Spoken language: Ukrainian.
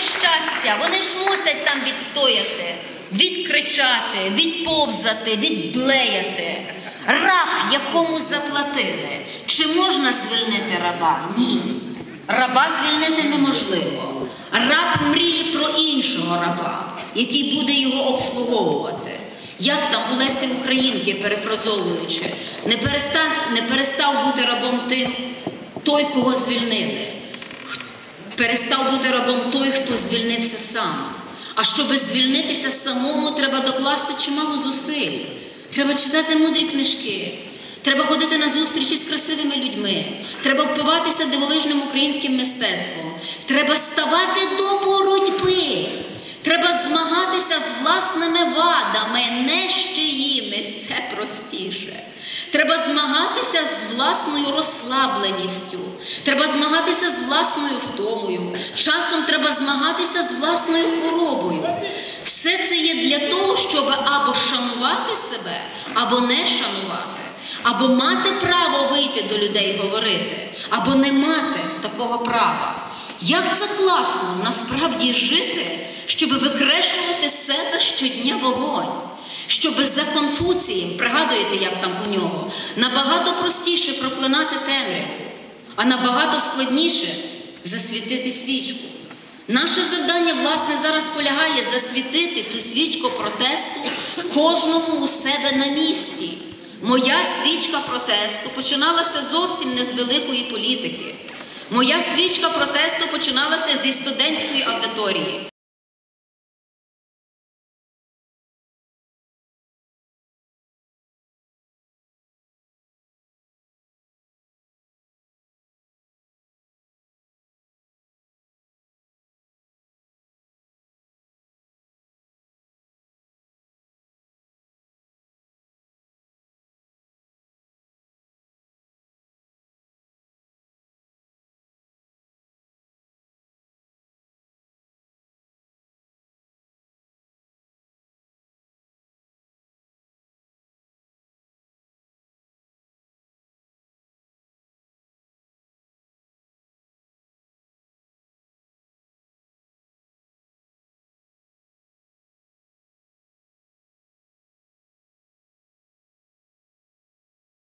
щастя, вони ж мусять там відстояти, відкричати, відповзати, відблеяти. Раб, якому заплатили. Чи можна звільнити раба? Ні. Раба звільнити неможливо. Раб мріє про іншого раба, який буде його обслуговувати. Як там у Лесі Українки, перефразовуючи, не перестав, не перестав бути рабом тим, той, кого звільнили. Перестав бути рабом той, хто звільнився сам. А щоб звільнитися самому, треба докласти чимало зусиль. Треба читати мудрі книжки. Треба ходити на зустрічі з красивими людьми. Треба впиватися дивовижним українським мистецтвом. Треба ставати до боротьби. Треба змагатися з власними вадами, не з чиїмись. Це простіше. Треба змагатися власною розслабленістю. Треба змагатися з власною втомою. Часом треба змагатися з власною хворобою. Все це є для того, щоб або шанувати себе, або не шанувати, або мати право вийти до людей говорити, або не мати такого права. Як це класно насправді жити, щоб викрешувати себе щодня вогонь, щоб за Конфуцієм, пригадуєте, як там у нього, набагато простіше проклинати темряву, а набагато складніше засвітити свічку. Наше завдання, власне, зараз полягає засвітити цю свічку протесту кожному у себе на місці. Моя свічка протесту починалася зовсім не з великої політики. Моя свічка протесту починалася зі студентської аудиторії.